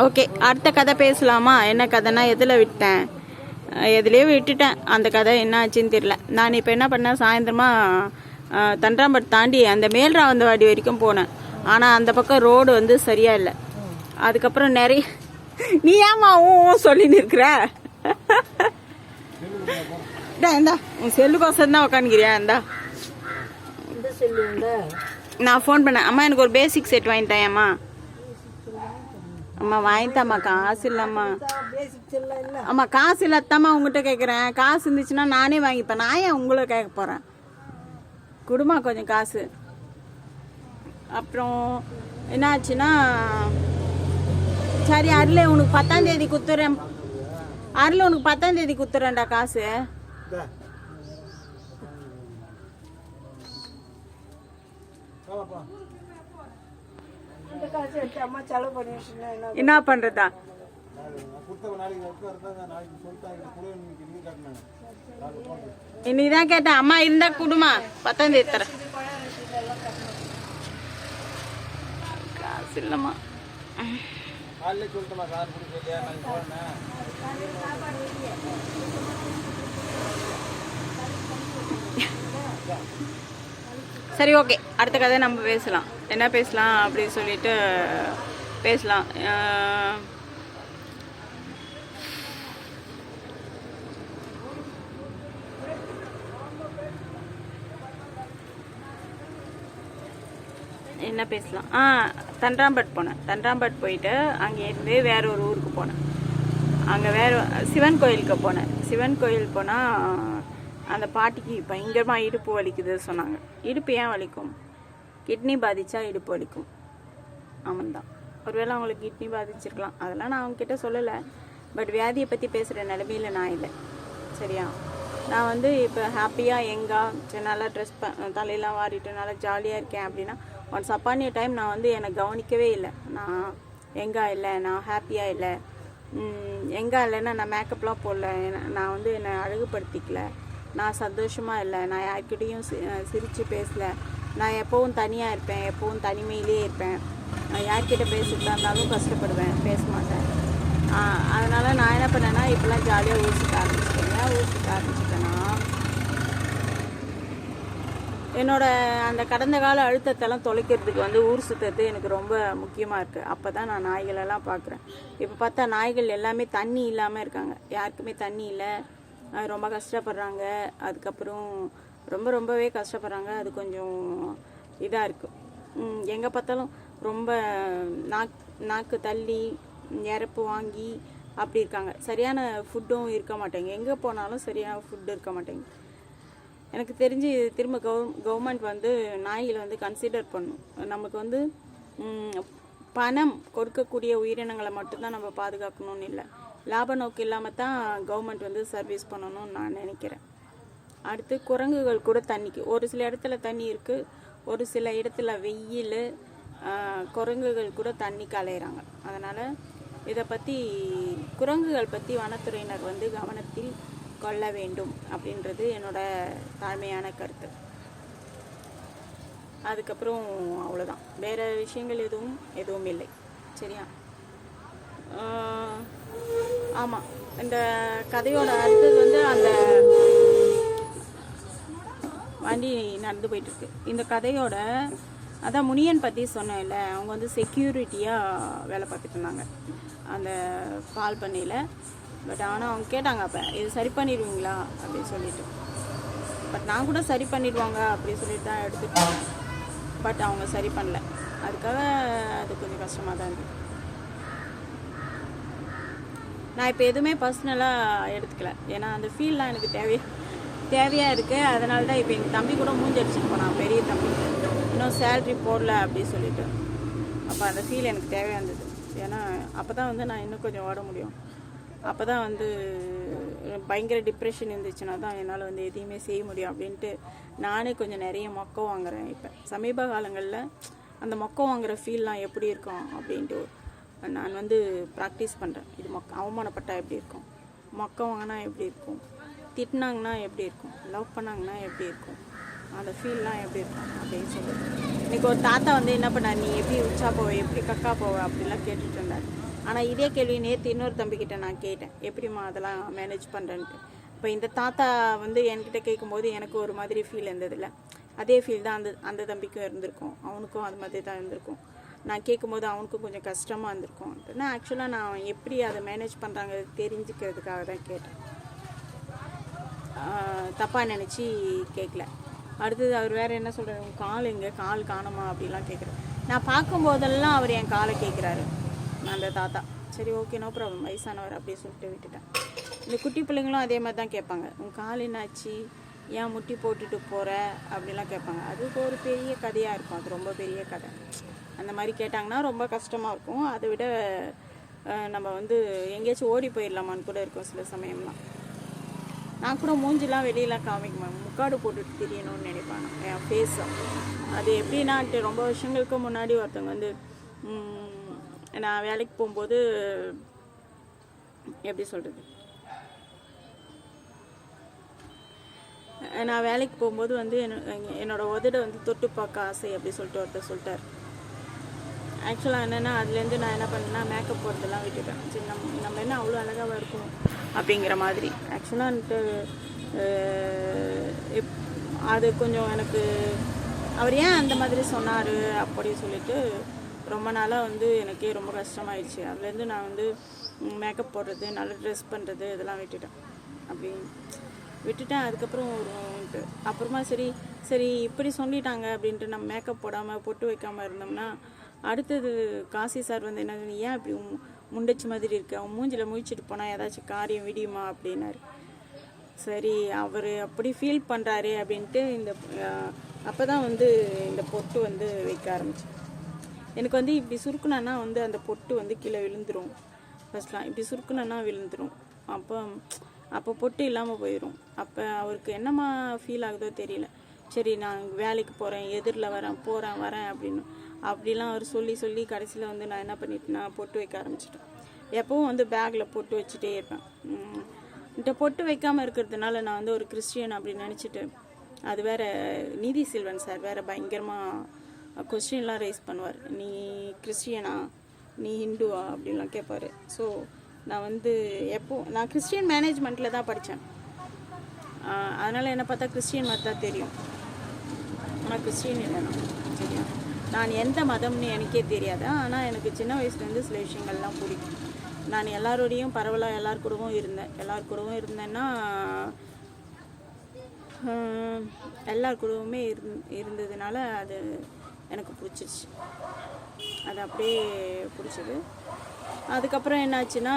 Okay அடுத்த கதை பேசலாமா? என்ன கதைனா எதில் விட்டேன்? எதுலயோ விட்டுட்டேன். அந்த கதை என்ன ஆச்சுன்னு தெரியல. நான் இப்போ என்ன பண்ணேன்? சாயந்தரமா அஹ், தண்டராம்பட்டு தாண்டி அந்த மேல்ராவந்தவாடி வரைக்கும் போனேன். ஆனால் அந்த பக்கம் ரோடு வந்து சரியா இல்லை. அதுக்கப்புறம் நிறைய நீ ஏமா ஊ சொல்லின்னு இருக்கிற? இந்தா, உன் செல்லுக்கோசம் தான் உட்காந்துக்கிறியா இந்தா. செல்லு நான் ஃபோன் பண்ணேன். அம்மா எனக்கு ஒரு பேசிக் செட் வாங்கிட்டாயம்மா அம்மா அம்மா வாங்கித்தாம்மா காசு இல்லைம்மா. அம்மா காசு இல்லாதம்மா உங்ககிட்ட கேட்குறேன் காசு இருந்துச்சுன்னா நானே வாங்கிப்பேன். நான் ஏன் உங்களை கேட்க போகிறேன் குடுமா கொஞ்சம் காசு. அப்புறம் என்னாச்சுன்னா சரி அருள் உனக்கு பத்தாம் தேதி குத்துறேன். அருள் உனக்கு பத்தாம் தேதி குத்துறேன்டா காசு. இந்த காசு எடுத்து அம்மா செலவு பண்ணி என்ன என்ன பண்ணுறதா கேட்டேன் அம்மா இருந்தா குடுமா. பத்தாம் தேதி தரேன். காசு இல்லம்மா. சரி ஓகே அடுத்த கதை நம்ம பேசலாம். என்ன பேசலாம் அப்படின்னு சொல்லிட்டு பேசலாம். என்ன பேசலாம்? ஆ தன்றாம்பட் போனேன். தன்றாம்பட் போயிட்டு அங்கேருந்து வேற ஒரு ஊருக்கு போனேன். அங்கே வேற சிவன் கோயிலுக்கு போனேன். சிவன் கோயில் போனால் அந்த பாட்டிக்கு பயங்கரமாக இடுப்பு வலிக்குது சொன்னாங்க. இடுப்பு ஏன் வலிக்கும்? கிட்னி பாதிச்சா இடுப்பு வலிக்கும். ஆமாந்தான் ஒருவேளை அவங்களுக்கு கிட்னி பாதிச்சிருக்கலாம். அதெல்லாம் நான் அவங்கக்கிட்ட சொல்லலை. பட் வியாதியை பற்றி பேசுகிற நிலமையில நான் இல்லை. சரியா? நான் வந்து இப்போ ஹாப்பியாக எங்கா சரி நல்லா ட்ரெஸ் ப தலையெல்லாம் வாரிட்டு நல்லா ஜாலியாக இருக்கேன் அப்படின்னா ஒன்ஸ் அப்பானிய டைம் நான் வந்து என்னை கவனிக்கவே இல்லை. நான் எங்கா இல்லை நான் ஹாப்பியாக இல்லை. எங்கே எங்கா இல்லைன்னா நான் மேக்கப்லாம் போடல. என்ன- நான் வந்து என்னை அழகுபடுத்திக்கல. நான் சந்தோஷமாக இல்லை. நான் யார்கிட்டேயும் சி சிரித்து பேசல. நான் எப்போவும் தனியாக இருப்பேன். எப்போவும் தனிமையிலே இருப்பேன். நான் யார்கிட்ட பேசிட்டு இருந்தாலும் கஷ்டப்படுவேன். பேச மாட்டேன். அதனால் நான் என்ன பண்ணேன்னா இப்போலாம் ஜாலியாக ஊர் சுத்த ஆரம்பிச்சிட்டேன்? ஊர் ஆரம்பிச்சிட்டேன்னா என்னோட அந்த கடந்த கால அழுத்தத்தெல்லாம் தொலைக்கிறதுக்கு வந்து ஊர் சுற்றுறது எனக்கு ரொம்ப முக்கியமாக இருக்குது அப்போ தான் நான் நாய்களெல்லாம் பார்க்குறேன் இப்போ பார்த்தா நாய்கள் எல்லாமே தண்ணி இல்லாமல் இருக்காங்க. யாருக்குமே தண்ணி இல்லை. ரொம்ப கஷ்டப்படுறாங்க. அதுக்கப்புறம் ரொம்ப ரொம்பவே கஷ்டப்படுறாங்க. அது கொஞ்சம் இதாக இருக்குது எங்கே பார்த்தாலும் ரொம்ப நாக் நாக்கு தள்ளி இறப்பு வாங்கி அப்படி இருக்காங்க. சரியான ஃபுட்டும் இருக்க மாட்டேங்க எங்கே போனாலும் சரியான ஃபுட் இருக்க மாட்டேங்குது. எனக்கு தெரிஞ்சு திரும்ப கவு கவர்மெண்ட் வந்து நாய்களை வந்து கன்சிடர் பண்ணும். நமக்கு வந்து பணம் கொடுக்கக்கூடிய உயிரினங்களை மட்டும்தான் நம்ம பாதுகாக்கணும்னு இல்லை. லாப நோக்கு இல்லாமல் தான் கவர்மெண்ட் வந்து சர்வீஸ் பண்ணணும்னு நான் நினைக்கிறேன். அடுத்து குரங்குகள் கூட தண்ணிக்கு ஒரு சில இடத்துல தண்ணி இருக்குது ஒரு சில இடத்துல வெயில் குரங்குகள் கூட தண்ணிக்கு அலையிறாங்க. அதனால் இதை பற்றி குரங்குகள் பற்றி வனத்துறையினர் வந்து கவனத்தில் கொள்ள வேண்டும் அப்படின்றது என்னோட தாழ்மையான கருத்து. அதுக்கப்புறம் அவ்வளோதான் வேறு விஷயங்கள் எதுவும் எதுவும் இல்லை. சரியா? ஆமாம் இந்த கதையோட அடுத்தது வந்து அந்த வண்டி நடந்து போயிட்டுருக்கு. இந்த கதையோட அதான் முனியன் பற்றி சொன்னேன்ல அவங்க வந்து செக்யூரிட்டியாக வேலை பார்த்துட்டு இருந்தாங்க. அந்த பால் பண்ணையில். பட் ஆனால் அவங்க கேட்டாங்க அப்போ இது சரி பண்ணிடுவீங்களா? அப்படின்னு சொல்லிட்டு. பட் நான் கூட சரி பண்ணிடுவாங்க அப்படின்னு சொல்லிட்டு தான் எடுத்துட்டேன் பட் அவங்க சரி பண்ணல. அதுக்காக அது கொஞ்சம் கஷ்டமாக தான் இருக்குது நான் இப்போ எதுவுமே பர்சனலாக எடுத்துக்கல. ஏன்னா அந்த ஃபீல்லாம் எனக்கு தேவையா தேவையாக இருக்குது அதனால தான் இப்போ எங்கள் தம்பி கூட மூஞ்சடிச்சுட்டு போனான். பெரிய தம்பி. இன்னும் சேல்ரி போடல அப்படின்னு சொல்லிட்டு. அப்போ அந்த ஃபீல் எனக்கு தேவையாக இருந்தது. ஏன்னா அப்போ தான் வந்து நான் இன்னும் கொஞ்சம் ஓட முடியும். அப்போ தான் வந்து பயங்கர டிப்ரெஷன் இருந்துச்சுன்னா தான் என்னால் வந்து எதையுமே செய்ய முடியும் அப்படின்ட்டு நானே கொஞ்சம் நிறைய மொக்கம் வாங்குறேன் இப்போ. சமீப காலங்களில் அந்த மொக்கம் வாங்குகிற ஃபீல்லாம் எப்படி இருக்கும் அப்படின்ட்டு நான் வந்து ப்ராக்டிஸ் பண்ணுறேன் இது மொக்க அவமானப்பட்டால் எப்படி இருக்கும்? மொக்கம் வாங்கினா எப்படி இருக்கும்? திட்டினாங்கன்னா எப்படி இருக்கும்? லவ் பண்ணாங்கன்னா எப்படி இருக்கும்? அந்த ஃபீல்லாம் எப்படி இருக்கும்? அப்படின்னு சொல்லிட்டு இன்றைக்கி ஒரு தாத்தா வந்து என்ன பண்ணார்? நீ எப்படி உச்சா போவ எப்படி கக்கா போவ அப்படிலாம் கேட்டுட்டு இருந்தார். ஆனால் இதே கேள்வி நேற்று இன்னொரு தம்பிக்கிட்ட நான் கேட்டேன். எப்படிம்மா அதெல்லாம் மேனேஜ் பண்ணுறேன்ட்டு இப்போ இந்த தாத்தா வந்து என்கிட்ட கேட்கும்போது எனக்கு ஒரு மாதிரி ஃபீல் இருந்ததில்ல. அதே ஃபீல் தான் அந்த அந்த தம்பிக்கும் இருந்திருக்கும். அவனுக்கும் அது மாதிரி தான் இருந்திருக்கும். நான் கேட்கும்போது அவனுக்கும் கொஞ்சம் கஷ்டமாக இருந்திருக்கும். நான் ஆக்சுவலாக நான் எப்படி அதை மேனேஜ் பண்ணுறாங்க தெரிஞ்சுக்கிறதுக்காக தான் கேட்டேன். தப்பாக நினச்சி கேட்கல. அடுத்தது அவர் வேறு என்ன சொல்கிறார் உங்கள் கால் எங்கே? கால் காணுமா? அப்படிலாம் கேட்குறாரு. நான் பார்க்கும்போதெல்லாம் அவர் என் காலை கேட்குறாரு. அந்த தாத்தா. சரி ஓகே நோ ப்ராப்ளம் வயசானவர் அப்படியே சொல்லிட்டு விட்டுட்டேன். இந்த குட்டி பிள்ளைங்களும் அதே மாதிரி தான் கேட்பாங்க. உன் கால் என்னாச்சு? ஏன் முட்டி போட்டுட்டு போகிற அப்படிலாம் கேட்பாங்க. அதுக்கு ஒரு பெரிய கதையாக இருக்கும். அது ரொம்ப பெரிய கதை. அந்த மாதிரி கேட்டாங்கன்னா ரொம்ப கஷ்டமாக இருக்கும். அதை விட நம்ம வந்து எங்கேயாச்சும் ஓடி போயிடலாமான்னு கூட இருக்கும் சில சமயம்லாம். நான் கூட மூஞ்சிலாம் வெளியெலாம் காமிக்க முக்காடு போட்டுட்டு தெரியணும்னு நினைப்பேன் என் ஃபேஸை அது எப்படின்னாட்டு ரொம்ப வருஷங்களுக்கு முன்னாடி ஒருத்தவங்க வந்து நான் வேலைக்கு போகும்போது எப்படி சொல்கிறது நான் வேலைக்கு போகும்போது வந்து என்ன- என்னோட உதட வந்து தொட்டு பார்க்க ஆசை அப்படி சொல்லிட்டு ஒருத்தர் சொல்லிட்டார். ஆக்சுவலாக என்னென்னா அதுலேருந்து நான் என்ன பண்ணேன்னா மேக்கப் போடுறதெல்லாம் விட்டுட்டேன். சரி நம்ம நம்ம என்ன அவ்வளோ அழகாக இருக்கும் அப்படிங்கிற மாதிரி. ஆக்சுவலாக அது கொஞ்சம் எனக்கு அவர் ஏன் அந்த மாதிரி சொன்னார் அப்படி சொல்லிட்டு ரொம்ப நாளாக வந்து எனக்கே ரொம்ப கஷ்டமாயிடுச்சு. அதுலேருந்து நான் வந்து மேக்கப் போடுறது நல்ல ட்ரெஸ் பண்ணுறது இதெல்லாம் விட்டுட்டேன். அப்படி விட்டுட்டேன். அதுக்கப்புறம் ஒரு அப்புறமா சரி சரி இப்படி சொல்லிட்டாங்க அப்படின்ட்டு நம்ம மேக்கப் போடாமல் பொட்டு வைக்காமல் இருந்தோம்னா அடுத்தது காசி சார் வந்து என்ன ஏன் இப்படி உம் முண்டச்சி மாதிரி இருக்கு? அவன் மூஞ்சில் முழிச்சிட்டு போனால் ஏதாச்சும் காரியம் விடியுமா? அப்படின்னாரு. சரி அவர் அப்படி ஃபீல் பண்ணுறாரு அப்படின்ட்டு இந்த அப்போ தான் வந்து இந்த பொட்டு வந்து வைக்க ஆரம்பிச்சு எனக்கு வந்து இப்படி சுருக்குனேன்னா வந்து அந்த பொட்டு வந்து கீழே விழுந்துடும் ஃபர்ஸ்ட்லாம் இப்படி சுருக்குனேன்னா விழுந்துடும் அப்போ அப்போ பொட்டு இல்லாமல் போயிடும் அப்போ அவருக்கு என்னம்மா ஃபீல் ஆகுதோ தெரியல. சரி நான் வேலைக்கு போகிறேன் எதிரில் வரேன் போகிறேன் வரேன் அப்படின்னு. அப்படிலாம் அவர் சொல்லி சொல்லி கடைசியில் வந்து நான் என்ன பண்ணிட்டேன்னா பொட்டு வைக்க ஆரம்பிச்சிட்டேன். எப்போவும் வந்து பேக்கில் பொட்டு வச்சுட்டே இருப்பேன். இந்த பொட்டு வைக்காமல் இருக்கிறதுனால நான் வந்து ஒரு கிறிஸ்டியன் அப்படின்னு நினச்சிட்டு அது வேற நீதி செல்வன் சார் வேறு பயங்கரமாக கொஸ்டின்லாம் ரைஸ் பண்ணுவார். நீ கிறிஸ்டியனா? நீ ஹிந்துவா? அப்படின்லாம் கேட்பார் ஸோ நான் வந்து எப்போ நான் கிறிஸ்டியன் மேனேஜ்மெண்ட்டில் தான் படித்தேன் அதனால் என்னை பார்த்தா கிறிஸ்டியன் மாதிரி தான் தெரியும். ஆனால் கிறிஸ்டியன் இல்லைண்ணா சரியா நான் எந்த மதம்னு எனக்கே தெரியாது. ஆனால் எனக்கு சின்ன வயசுலேருந்து சில விஷயங்கள்லாம் பிடிக்கும். நான் எல்லாரோடையும் பரவலாக எல்லார் கூடவும் இருந்தேன். எல்லார் கூடவும் இருந்தேன்னா எல்லார் கூடவுமே இருந் இருந்ததுனால அது எனக்கு பிடிச்சிருச்சு. அது அப்படியே பிடிச்சது. அதுக்கப்புறம் என்னாச்சுன்னா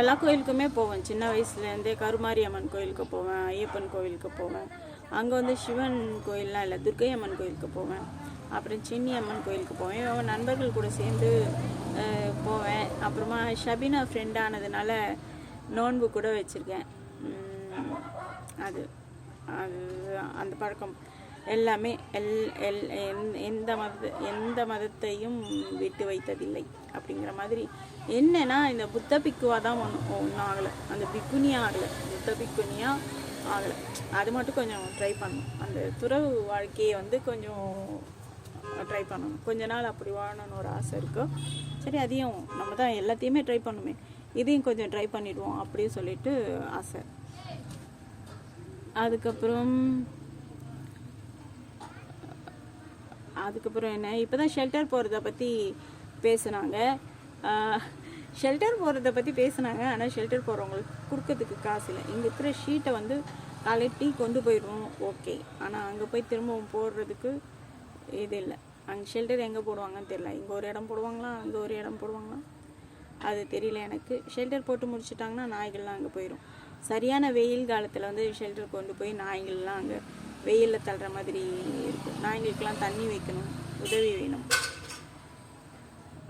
எல்லா கோயிலுக்குமே போவேன். சின்ன வயசுலேருந்தே கருமாரியம்மன் கோயிலுக்கு போவேன் ஐயப்பன் கோயிலுக்கு போவேன். அங்கே வந்து சிவன் கோயில்லாம் இல்லை துர்கை அம்மன் கோயிலுக்கு போவேன். அப்புறம் சென்னி அம்மன் கோயிலுக்கு போவேன். அவன் நண்பர்கள் கூட சேர்ந்து போவேன். அப்புறமா ஷபினா ஃப்ரெண்ட் ஆனதுனால நோன்பு கூட வச்சுருக்கேன். அது அது அந்த பழக்கம். எல்லாமே எல் எல் எந்- எந்த மத எந்த மதத்தையும் விட்டு வைத்ததில்லை. அப்படிங்கிற மாதிரி என்னன்னா இந்த புத்த பிக்குவா தான் ஒன்றும் ஒன்றும் ஆகலை. அந்த பிக்குனியா ஆகலை. புத்த பிக்குனியா ஆகலை அது மட்டும் கொஞ்சம் ட்ரை பண்ணணும். அந்த துறவு வாழ்க்கையை வந்து கொஞ்சம் ட்ரை பண்ணணும். கொஞ்ச நாள் அப்படி வாழணும்னு ஒரு ஆசை இருக்கோ. சரி அதையும் நம்ம தான் எல்லாத்தையுமே ட்ரை பண்ணுமே. இதையும் கொஞ்சம் ட்ரை பண்ணிடுவோம் அப்படின்னு சொல்லிட்டு ஆசை. அதுக்கப்புறம் அதுக்கப்புறம் என்ன? இப்போ தான் ஷெல்டர் போகிறத பற்றி பேசுனாங்க ஷெல்டர் போகிறத பற்றி பேசுனாங்க. ஆனால் ஷெல்டர் போகிறவங்களுக்கு கொடுக்கறதுக்கு காசு இல்லை. இங்கே இருக்கிற ஷீட்டை வந்து காலை டீ கொண்டு போயிடுவோம். ஓகே ஆனால் அங்கே போய் திரும்பவும் போடுறதுக்கு இது இல்லை. அங்கே ஷெல்டர் எங்கே போடுவாங்கன்னு தெரியல. இங்கே ஒரு இடம் போடுவாங்களா? அங்கே ஒரு இடம் போடுவாங்களா? அது தெரியல எனக்கு. ஷெல்டர் போட்டு முடிச்சிட்டாங்கன்னா நாய்கள்லாம் அங்கே போயிடும் சரியான வெயில் காலத்தில் வந்து ஷெல்டர் கொண்டு போய் நாய்கள்லாம் அங்கே வெயிலில் தள்ளுற மாதிரி இருக்கும். நாய்களுக்கெல்லாம் தண்ணி வைக்கணும். உதவி வேணும்.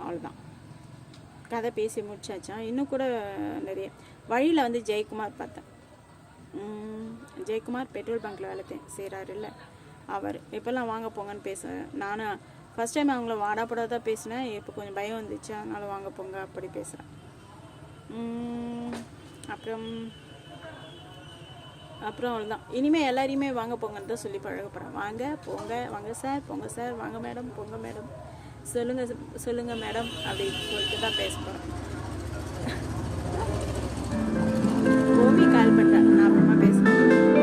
அவ்வளோதான் கதை பேசி முடிச்சாச்சா இன்னும் கூட நிறைய. வழியில் வந்து ஜெயக்குமார் பார்த்தேன். ஜெயக்குமார் பெட்ரோல் பங்க்கில் வேலை செய்கிறாருல்ல அவர். இப்போல்லாம் வாங்க போங்கன்னு பேசுவேன் நானும் ஃபஸ்ட் டைம் அவங்கள வாடாப்படா தான் பேசினேன். இப்போ கொஞ்சம் பயம் வந்துச்சு. அதனால வாங்க போங்க அப்படி பேசுகிறேன் அப்புறம் அப்புறம் அவ்வளோதான் இனிமேல் எல்லாரையுமே வாங்க போங்கன்னு தான் சொல்லி பழக போகிறேன் வாங்க போங்க வாங்க சார் போங்க சார் வாங்க மேடம் போங்க மேடம் சொல்லுங்கள் சொல்லுங்கள் மேடம் அப்படி சொல்லிட்டு தான் பேச போகிறேன் கோபி கால் பண்ணுறேன்